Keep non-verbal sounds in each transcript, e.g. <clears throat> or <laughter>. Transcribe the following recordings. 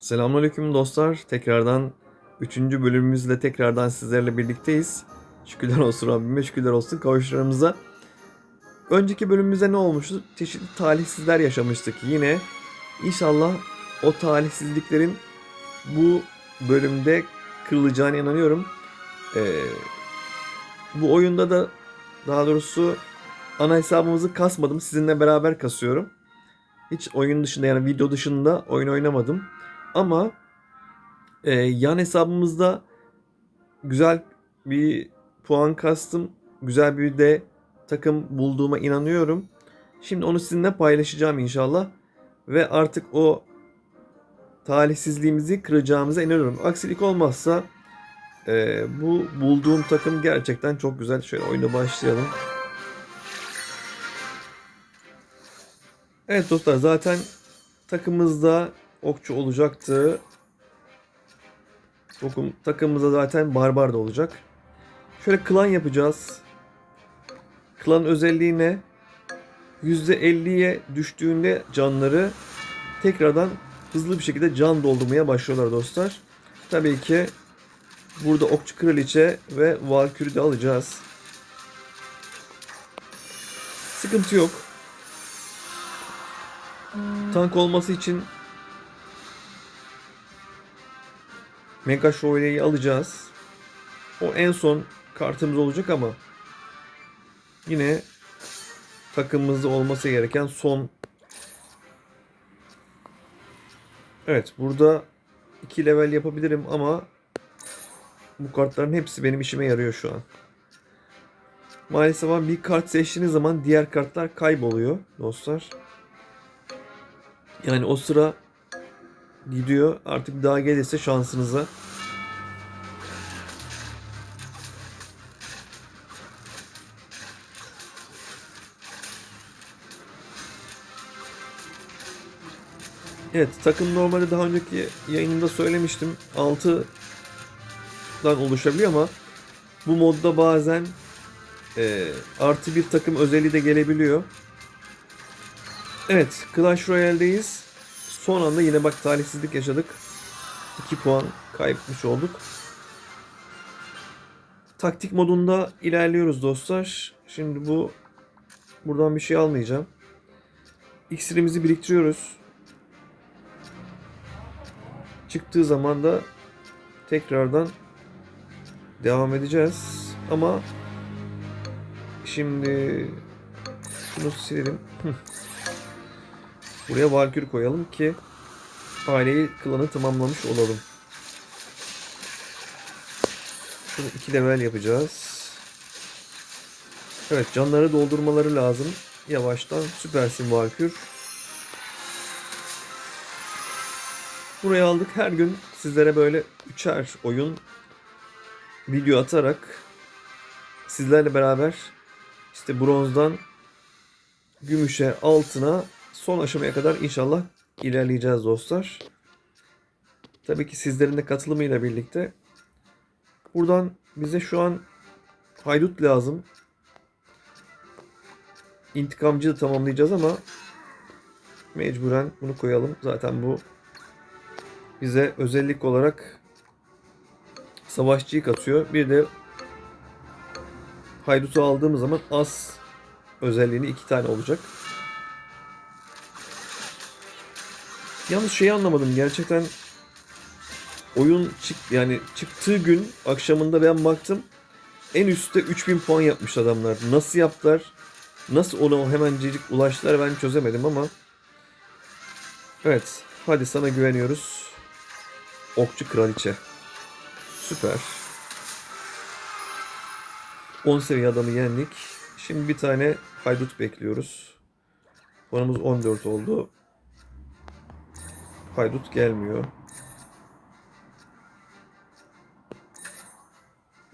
Selamünaleyküm dostlar. Tekrardan 3. bölümümüzle tekrardan sizlerle birlikteyiz. Şükürler olsun Rabbime, şükürler olsun kavuşlarımıza. Önceki bölümümüzde ne olmuştu? Çeşitli talihsizler yaşamıştık yine. İnşallah o talihsizliklerin bu bölümde kırılacağına inanıyorum. Ee, bu oyunda da daha doğrusu ana hesabımızı kasmadım. Sizinle beraber kasıyorum. Hiç oyun dışında yani video dışında oyun oynamadım. Ama e, yan hesabımızda güzel bir puan kastım. Güzel bir de takım bulduğuma inanıyorum. Şimdi onu sizinle paylaşacağım inşallah. Ve artık o talihsizliğimizi kıracağımıza inanıyorum. Aksilik olmazsa e, bu bulduğum takım gerçekten çok güzel. Şöyle oyuna başlayalım. Evet dostlar zaten takımımızda okçu olacaktı. Takım, takımımızda zaten barbar da olacak. Şöyle klan yapacağız. Klan özelliği ne? %50'ye düştüğünde canları tekrardan hızlı bir şekilde can doldurmaya başlıyorlar dostlar. Tabii ki burada okçu kraliçe ve valkürü de alacağız. Sıkıntı yok. Tank olması için Mega Şövalye'yi alacağız. O en son kartımız olacak ama yine takımımızda olması gereken son Evet burada 2 level yapabilirim ama bu kartların hepsi benim işime yarıyor şu an. Maalesef ama bir kart seçtiğiniz zaman diğer kartlar kayboluyor dostlar. Yani o sıra gidiyor. Artık daha gelirse şansınıza. Evet takım normalde daha önceki yayınımda söylemiştim. 6'dan oluşabiliyor ama bu modda bazen e, artı bir takım özelliği de gelebiliyor. Evet Clash Royale'deyiz. Son anda yine bak talihsizlik yaşadık. 2 puan kaybetmiş olduk. Taktik modunda ilerliyoruz dostlar. Şimdi bu buradan bir şey almayacağım. İksirimizi biriktiriyoruz. Çıktığı zaman da tekrardan devam edeceğiz. Ama şimdi şunu silelim. <laughs> Buraya Valkür koyalım ki aileyi klanı tamamlamış olalım. Şunu iki level yapacağız. Evet canları doldurmaları lazım. Yavaştan süpersin Valkür. Buraya aldık. Her gün sizlere böyle üçer oyun video atarak sizlerle beraber işte bronzdan gümüşe, altına son aşamaya kadar inşallah ilerleyeceğiz dostlar. Tabii ki sizlerin de katılımıyla birlikte. Buradan bize şu an haydut lazım. İntikamcı da tamamlayacağız ama mecburen bunu koyalım. Zaten bu bize özellik olarak savaşçıyı katıyor. Bir de haydutu aldığımız zaman az özelliğini iki tane olacak. Yalnız şeyi anlamadım gerçekten oyun çık yani çıktığı gün akşamında ben baktım en üstte 3000 puan yapmış adamlar. Nasıl yaptılar? Nasıl ona hemencecik ulaştılar ben çözemedim ama Evet hadi sana güveniyoruz. Okçu kraliçe. Süper. 10 seviye adamı yendik. Şimdi bir tane haydut bekliyoruz. Puanımız 14 oldu. Haydut gelmiyor.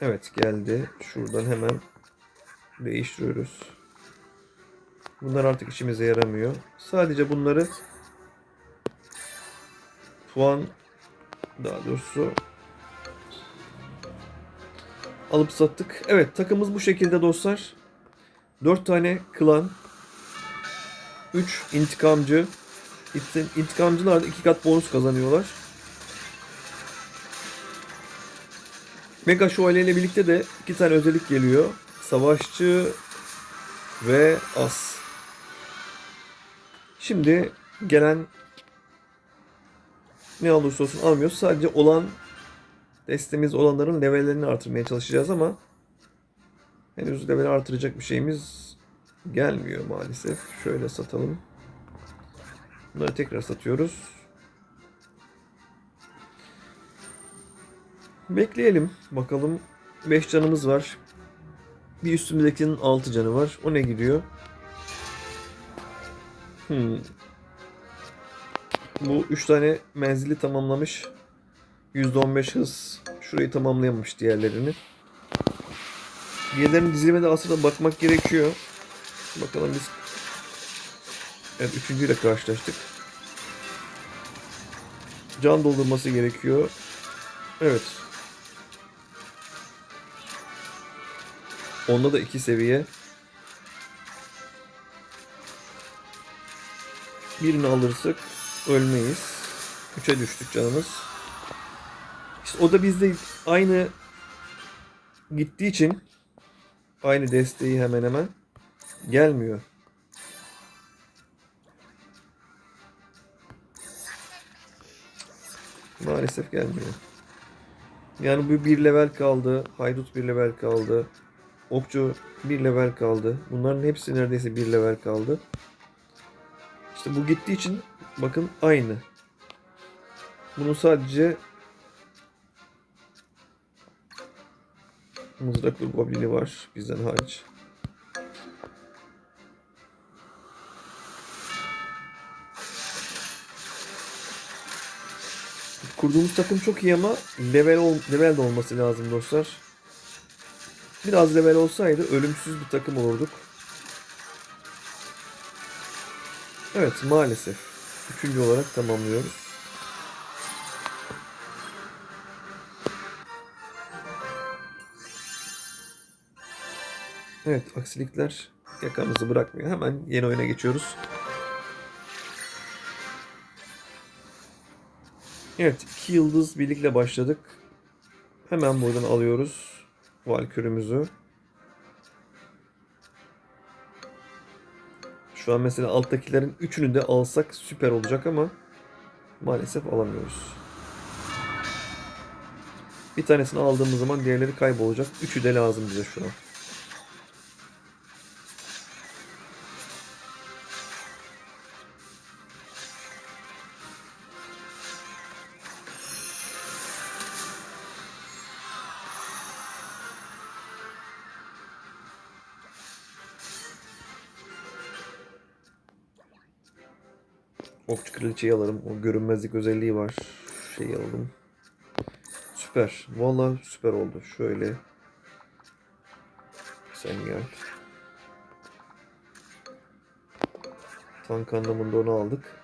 Evet geldi. Şuradan hemen değiştiriyoruz. Bunlar artık işimize yaramıyor. Sadece bunları puan daha doğrusu alıp sattık. Evet takımımız bu şekilde dostlar. 4 tane klan 3 intikamcı İntikamcılar da iki kat bonus kazanıyorlar. Mega Şövalye ile birlikte de iki tane özellik geliyor. Savaşçı ve As. Şimdi gelen ne olursa olsun almıyoruz. Sadece olan destemiz olanların levellerini artırmaya çalışacağız ama henüz level artıracak bir şeyimiz gelmiyor maalesef. Şöyle satalım. Bunları tekrar satıyoruz. Bekleyelim. Bakalım. 5 canımız var. Bir üstümüzdekinin 6 canı var. O ne gidiyor? Hmm. Bu 3 tane menzili tamamlamış. %15 hız. Şurayı tamamlayamamış diğerlerini. Diğerlerinin dizilime de aslında bakmak gerekiyor. Bakalım biz Evet üçüncüyle karşılaştık. Can doldurması gerekiyor. Evet. Onda da iki seviye. Birini alırsak ölmeyiz. Üçe düştük canımız. İşte o da bizde aynı gittiği için aynı desteği hemen hemen gelmiyor. Maalesef gelmiyor. Yani bu bir level kaldı. Haydut bir level kaldı. Okçu bir level kaldı. Bunların hepsi neredeyse bir level kaldı. İşte bu gittiği için bakın aynı. Bunun sadece mızraklı goblini var bizden hariç. Kurduğumuz takım çok iyi ama level ol, level de olması lazım dostlar. Biraz level olsaydı ölümsüz bir takım olurduk. Evet maalesef. Üçüncü olarak tamamlıyoruz. Evet aksilikler yakamızı bırakmıyor. Hemen yeni oyuna geçiyoruz. Evet iki yıldız birlikle başladık. Hemen buradan alıyoruz Valkürümüzü. Şu an mesela alttakilerin üçünü de alsak süper olacak ama maalesef alamıyoruz. Bir tanesini aldığımız zaman diğerleri kaybolacak. Üçü de lazım bize şu an. Okçu kraliçeyi alalım. O görünmezlik özelliği var. Şey alalım. Süper. Vallahi süper oldu. Şöyle. Sen gel. Tank anlamında onu aldık.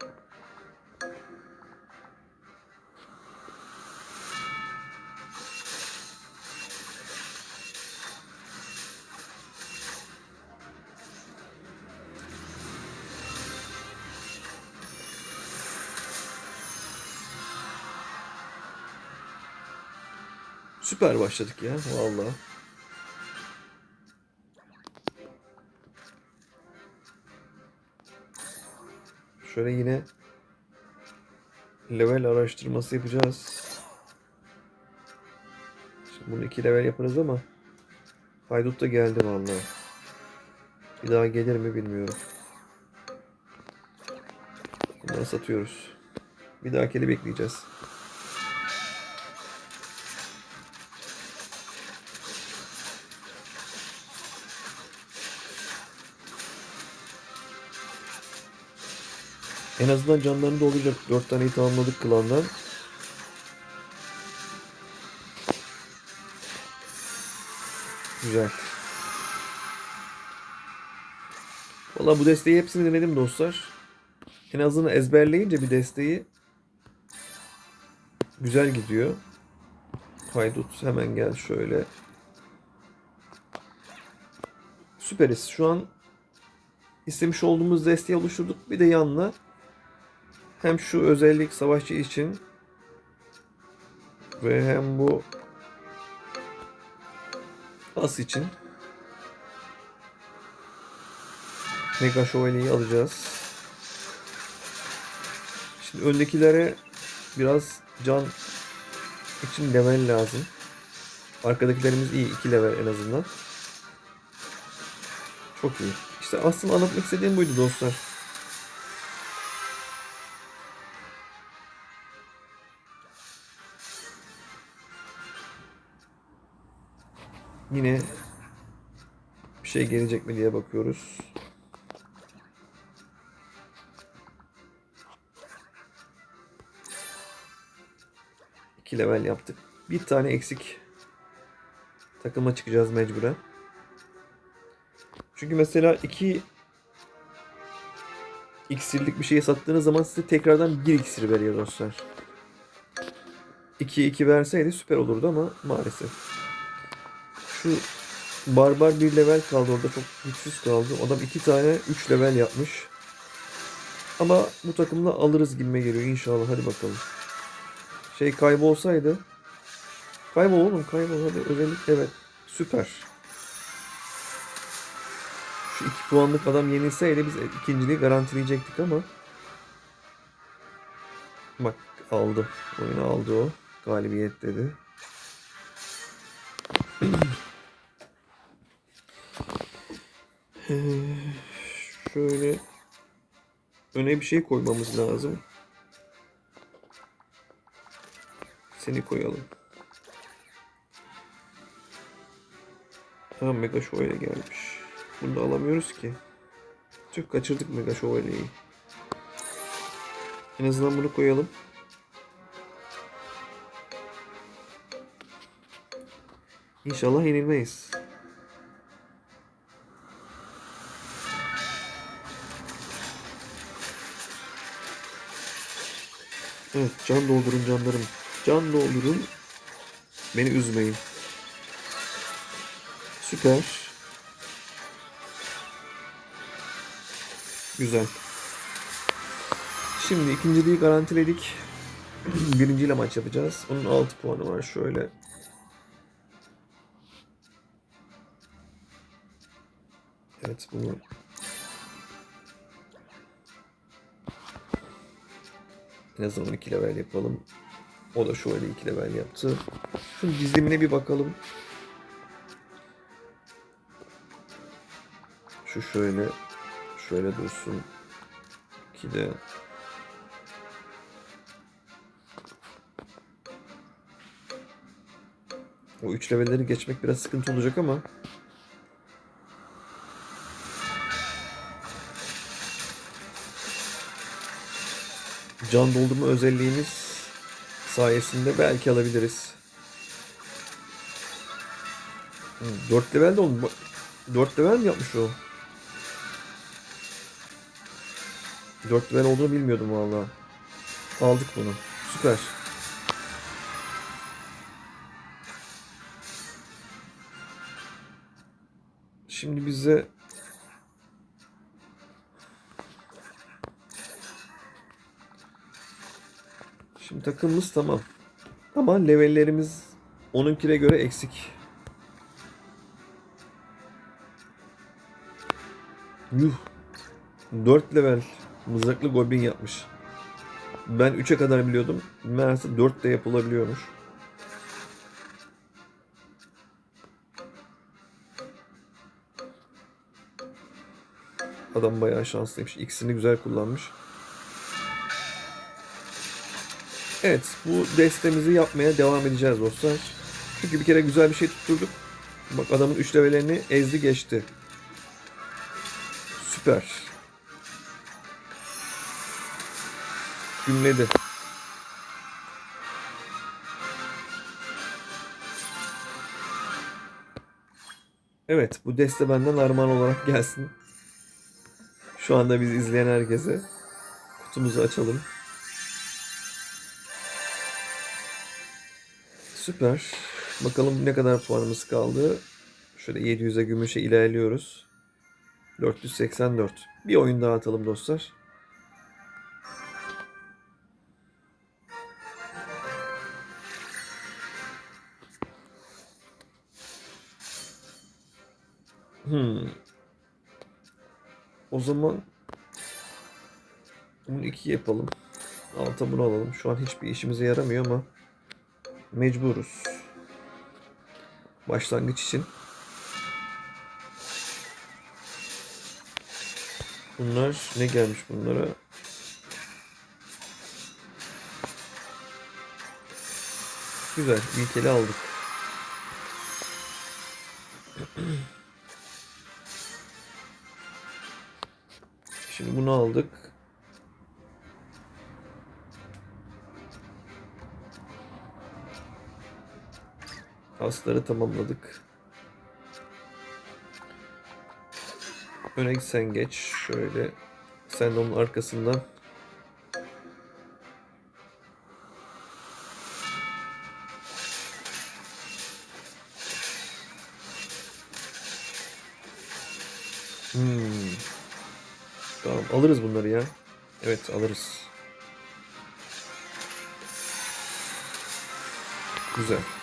Süper başladık ya vallahi. Şöyle yine level araştırması yapacağız. Şimdi bunu iki level yaparız ama Haydut da geldi vallahi. Bir daha gelir mi bilmiyorum. Bunları satıyoruz. Bir dahakini bekleyeceğiz. En azından canlarını dolduracak. 4 taneyi tamamladık klandan. Güzel. Valla bu desteği hepsini denedim dostlar. En azından ezberleyince bir desteği güzel gidiyor. Haydut hemen gel şöyle. Süperiz. Şu an istemiş olduğumuz desteği oluşturduk. Bir de yanına hem şu özellik savaşçı için ve hem bu Şans için. Mega Şövalye'yi alacağız. Şimdi öndekilere biraz can için level lazım. Arkadakilerimiz iyi. 2 level en azından. Çok iyi. İşte aslında anlatmak istediğim buydu dostlar. Yine bir şey gelecek mi diye bakıyoruz. İki level yaptık. Bir tane eksik takıma çıkacağız mecburen. Çünkü mesela iki iksirlik bir şey sattığınız zaman size tekrardan bir iksir veriyor dostlar. 2 2 verseydi süper olurdu ama maalesef. Şu barbar bir level kaldı orada çok güçsüz kaldı. Adam iki tane 3 level yapmış. Ama bu takımla alırız gibime geliyor inşallah hadi bakalım. Şey kaybolsaydı. Kaybol oğlum kaybol hadi özellikle evet süper. Şu 2 puanlık adam yenilseydi biz ikinciliği garantileyecektik ama. Bak aldı. Oyunu aldı o. Galibiyet dedi. Öne bir şey koymamız lazım. Seni koyalım. Ha Mega Şövalye gelmiş. Bunu da alamıyoruz ki. Çok kaçırdık Mega Şövalye'yi. En azından bunu koyalım. İnşallah yenilmeyiz. Evet, can doldurun canlarım. Can doldurun. Beni üzmeyin. Süper. Güzel. Şimdi ikinciliği garantiledik. <clears throat> Birinciyle maç yapacağız. Onun 6 puanı var şöyle. Evet bunu en azından 2 level yapalım. O da şöyle 2 level yaptı. Şunun dizimine bir bakalım. Şu şöyle şöyle dursun. 2 de O 3 levelleri geçmek biraz sıkıntı olacak ama can doldurma özelliğimiz sayesinde belki alabiliriz. 4 level de oldu. 4 level mi yapmış o? 4 level olduğunu bilmiyordum valla. Aldık bunu. Süper. Şimdi bize Şimdi takımımız tamam. Ama levellerimiz onunkine göre eksik. Yuh. 4 level mızraklı goblin yapmış. Ben 3'e kadar biliyordum. Meğerse 4 de yapılabiliyormuş. Adam bayağı şanslıymış. İkisini güzel kullanmış. Evet, bu destemizi yapmaya devam edeceğiz dostlar. Çünkü bir kere güzel bir şey tutturduk. Bak adamın 3 levelerini ezdi geçti. Süper. Gümledi. Evet, bu deste benden armağan olarak gelsin. Şu anda bizi izleyen herkese kutumuzu açalım. Süper. Bakalım ne kadar puanımız kaldı. Şöyle 700'e gümüşe ilerliyoruz. 484. Bir oyun daha atalım dostlar. Hmm. O zaman bunu iki yapalım. Alta bunu alalım. Şu an hiçbir işimize yaramıyor ama mecburuz. Başlangıç için. Bunlar ne gelmiş bunlara? Güzel. İlkeli aldık. <clears throat> Şimdi bunu aldık. Asları tamamladık. Öne sen geç. Şöyle. Sen de onun arkasından. Hmm. Tamam alırız bunları ya. Evet alırız. Güzel.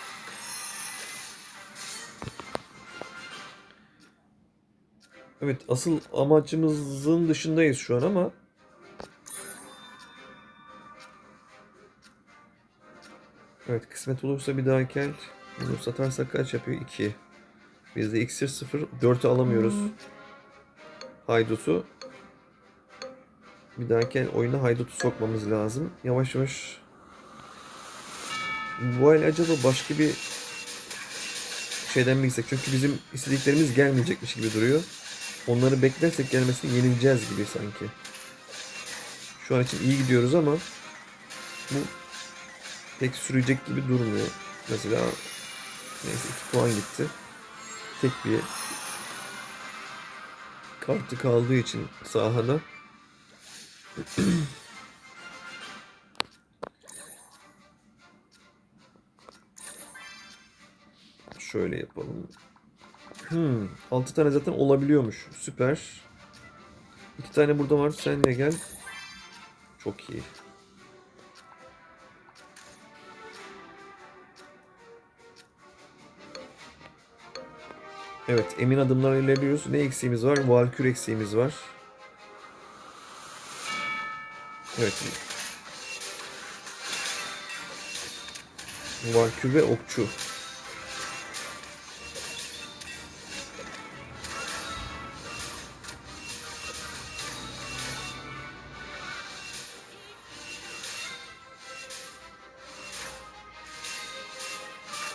Evet asıl amacımızın dışındayız şu an ama Evet kısmet olursa bir dahaki el bunu satarsak kaç yapıyor? 2. Bizde iksir 0. 4'ü alamıyoruz. Haydut'u bir dahaki oyuna Haydut'u sokmamız lazım. Yavaş yavaş bu el acaba başka bir şeyden mi gitsek? Çünkü bizim istediklerimiz gelmeyecekmiş gibi duruyor. Onları beklersek gelmesini yenileceğiz gibi sanki. Şu an için iyi gidiyoruz ama bu pek sürecek gibi durmuyor. Mesela neyse 2 puan gitti. Tek bir kartı kaldığı için sahada <clears throat> şöyle yapalım. Hmm, 6 tane zaten olabiliyormuş. Süper. 2 tane burada var. Sen de gel. Çok iyi. Evet, emin adımlarla ilerliyoruz. Ne eksiğimiz var? Valkür eksiğimiz var. Evet. Valkür ve okçu.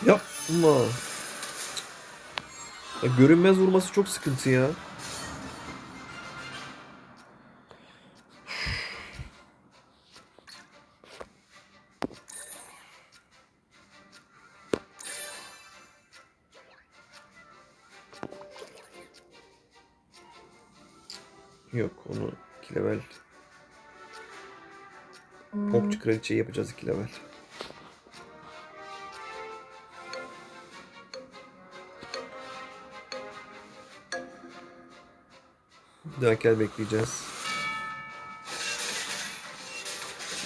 Yapma. Ya görünmez vurması çok sıkıntı ya. Yok onu 2 level. Okçu kraliçeyi yapacağız 2 level. El bekleyeceğiz.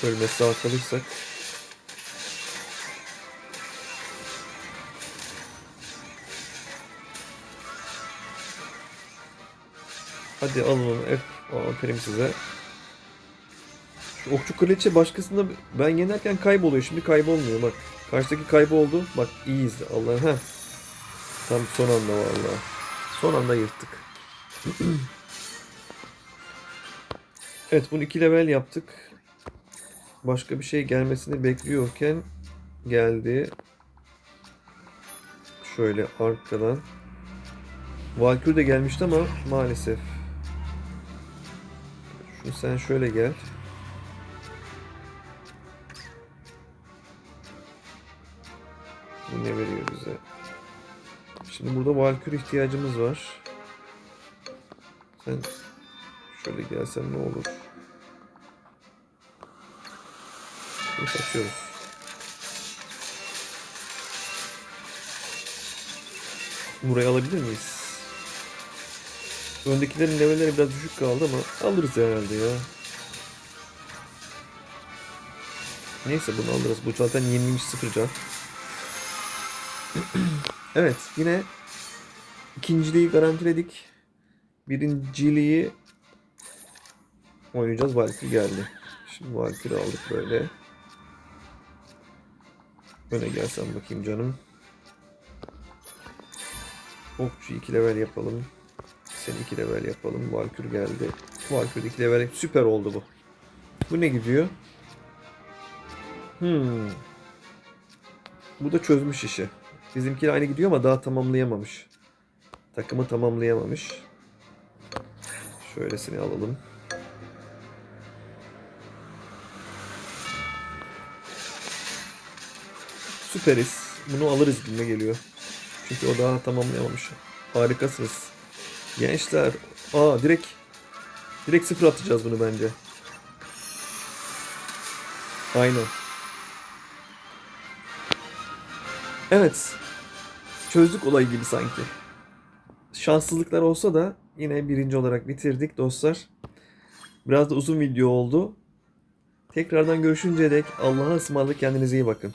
Ölmesi sağ kalırsak. Hadi alın onu F. Aferin size. Şu okçu kraliçe başkasında ben yenerken kayboluyor. Şimdi kaybolmuyor bak. Karşıdaki kayboldu. Bak iyiyiz. Allah ha. Tam son anda vallahi. Son anda yırttık. <clears throat> Evet bunu iki level yaptık. Başka bir şey gelmesini bekliyorken geldi. Şöyle arkadan. Valkür de gelmişti ama maalesef. Şunu sen şöyle gel. Bu ne veriyor bize? Şimdi burada Valkür ihtiyacımız var. Sen Şöyle gelsen ne olur? Bunu saçıyoruz. Burayı alabilir miyiz? Öndekilerin levelleri biraz düşük kaldı ama alırız herhalde ya. Neyse bunu alırız. Bu zaten yenilmiş sıfır can. <clears throat> evet yine İkinciliği garantiledik. Birinciliği oynayacağız. Valkyrie geldi. Şimdi Valkyrie aldık böyle. Öne gelsen bakayım canım. Okçu 2 level yapalım. Seni 2 level yapalım. Valkyrie geldi. Valkyrie 2 level. Süper oldu bu. Bu ne gidiyor? Hmm. Bu da çözmüş işi. Bizimki aynı gidiyor ama daha tamamlayamamış. Takımı tamamlayamamış. Şöylesini alalım. Süperiz. Bunu alırız gibime geliyor. Çünkü o daha tamamlayamamış. Harikasınız. Gençler. Aa direkt direkt sıfır atacağız bunu bence. Aynen. Evet. Çözdük olayı gibi sanki. Şanssızlıklar olsa da yine birinci olarak bitirdik dostlar. Biraz da uzun video oldu. Tekrardan görüşünceye dek Allah'a ısmarladık kendinize iyi bakın.